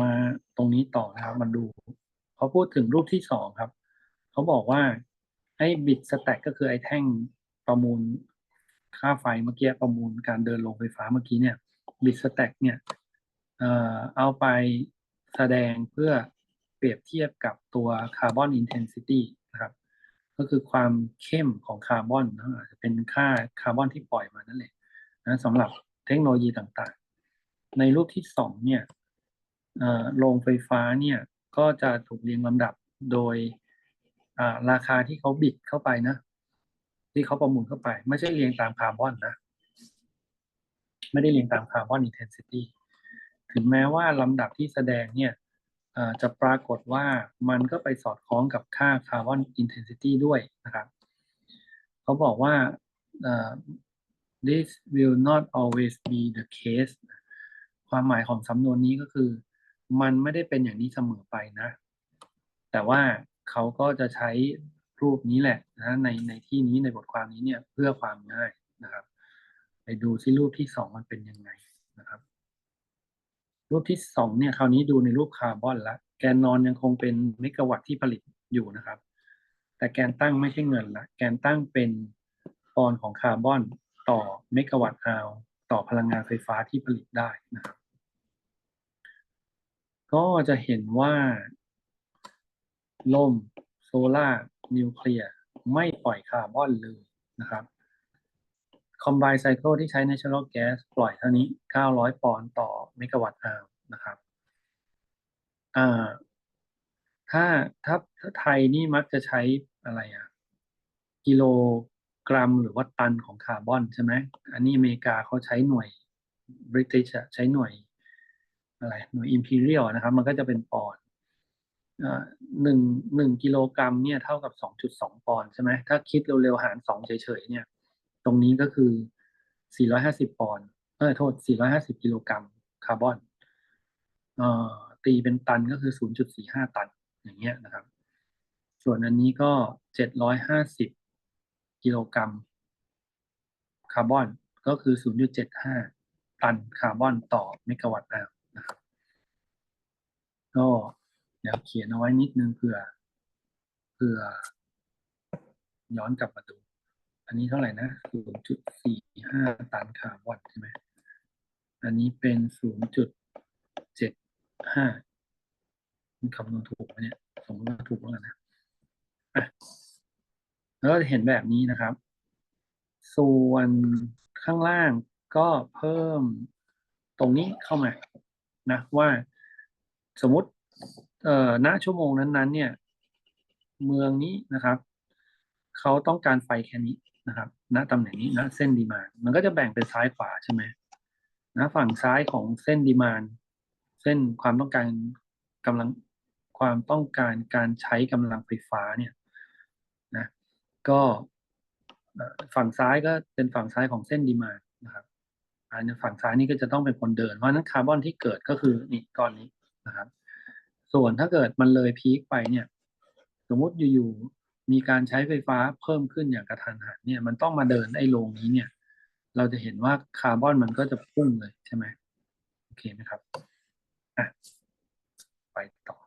มาตรงนี้ต่อนะครับมาดูเขาพูดถึงรูปที่สองครับเขาบอกว่าไอ้บิตสแต็กก็คือไอ้แท่งประมูลค่าไฟเมื่อกี้ประมูลการเดินลงไฟฟ้าเมื่อกี้เนี่ยบิตสแต็กเนี่ยเอ่อเอาไปแสดงเพื่อเปรียบเทียบกับตัวคาร์บอนอินเทนซิตี้นะครับ ก็คือความเข้มของคาร์บอนนะอาจจะเป็นค่าคาร์บอนที่ปล่อยมานั่นแหละนะสำหรับเทคโนโลยีต่างๆ ในรูปที่สองเนี่ย โรงไฟฟ้าเนี่ยก็จะถูกเรียงลำดับโดยราคาที่เขาบิดเข้าไปนะ ที่เขาประมูลเข้าไป ไม่ใช่เรียงตามคาร์บอนนะ ไม่ได้เรียงตามคาร์บอนอินเทนซิตี้ถึงแม้ว่าลำดับที่แสดงเนี่ยจะปรากฏว่ามันก็ไปสอดคล้องกับค่าคาร์บอนอินเทนซิตี้ด้วยนะครับเขาบอกว่า this will not always be the case ความหมายของสำนวนนี้ก็คือ มันไม่ได้เป็นอย่างนี้เสมอไปนะ แต่ว่าเขาก็จะใช้รูปนี้แหละนะในในที่นี้ในบทความนี้เนี่ยเพื่อความง่ายนะครับ ไปดูซิรูปที่สองมันเป็นยังไงนะครับ รูปที่สองเนี่ยคราวนี้ดูในรูปคาร์บอนละแกนนอนยังคงเป็นเมกะวัตต์ที่ผลิตอยู่นะครับ แต่แกนตั้งไม่ใช่เงินละแกนตั้งเป็นปอนของคาร์บอนต่อเมกะวัตต์อาวต่อพลังงานไฟฟ้าที่ผลิตได้นะครับ ก็จะเห็นว่า ลมโซลาร์นิวเคลียร์ไม่ปล่อยคาร์บอนเลยนะครับ Combined Cycle ที่ใช้ Natural Gas ปล่อยเท่านี้ 900 ปอนด์ต่อเมกะวัตต์อาวนะครับถ้าถ้าถ้าไทยนี่มักจะใช้อะไรอะกิโลกรัมหรือว่าตันของคาร์บอนใช่ไหม อันนี้อเมริกาเขาใช้หน่วย British อะใช้หน่วย อะไรหน่วย Imperial นะครับ มันก็จะเป็นปอนด์หนึ่งหนึ่งกิโลกรัมเนี่ยเท่ากับสองจุดสองปอนด์ใช่ไหมถ้าคิดเร็วๆหารสองเฉยๆเนี่ย ตรงนี้ก็คือสี่ร้อยห้าสิบปอนด์เออโทษสี่ร้อยห้าสิบกิโลกรัมคาร์บอนเอ่อตีเป็นตันก็คือศูนย์จุดสี่ห้าตันอย่างเงี้ยนะครับ ส่วนอันนี้ก็เจ็ดร้อยห้าสิบกิโลกรัมคาร์บอนก็คือศูนย์จุดเจ็ดห้าตันคาร์บอนต่อเมกะวัตต์อาว ก็เดี๋ยวเขียนเอาไว้นิดนึงเผื่อเผื่อ ย้อนกลับมาดู อันนี้เท่าไหร่นะ0.45ตันคาร์บอนใช่ไหมอันนี้เป็น0.75มันคำนวณถูกไหมเนี่ย สมมติว่าถูกแล้วนนะอะแล้วก็เห็นแบบนี้นะครับ ส่วนข้างล่างก็เพิ่มตรงนี้เข้ามานะว่า สมมติเอ่อณชั่วโมงนั้นๆ เนี่ย เมืองนี้นะครับเขาต้องการไฟแค่นี้นะครับณตำแหน่งนี้ณเส้นดีมานมันก็จะแบ่งเป็นซ้ายขวาใช่ไหมนะฝั่งซ้ายของเส้นดีมานเส้นความต้องการกำลังความต้องการการใช้กำลังไฟฟ้าเนี่ยนะก็ฝั่งซ้ายก็เป็นฝั่งซ้ายของเส้นดีมานนะครับอันฝั่งซ้ายนี่ก็จะต้องเป็นคนเดินเพราะนั้นคาร์บอนที่เกิดก็คือนี่ก้อนนี้ นะครับ ส่วนถ้าเกิดมันเลยพีคไปเนี่ย สมมติอยู่ๆมีการใช้ไฟฟ้าเพิ่มขึ้นอย่างกระทันหันเนี่ยมันต้องมาเดินไอ้โรงนี้เนี่ย เราจะเห็นว่าคาร์บอนมันก็จะพุ่งเลยใช่ไหมโอเคไหมครับอะไปต่อ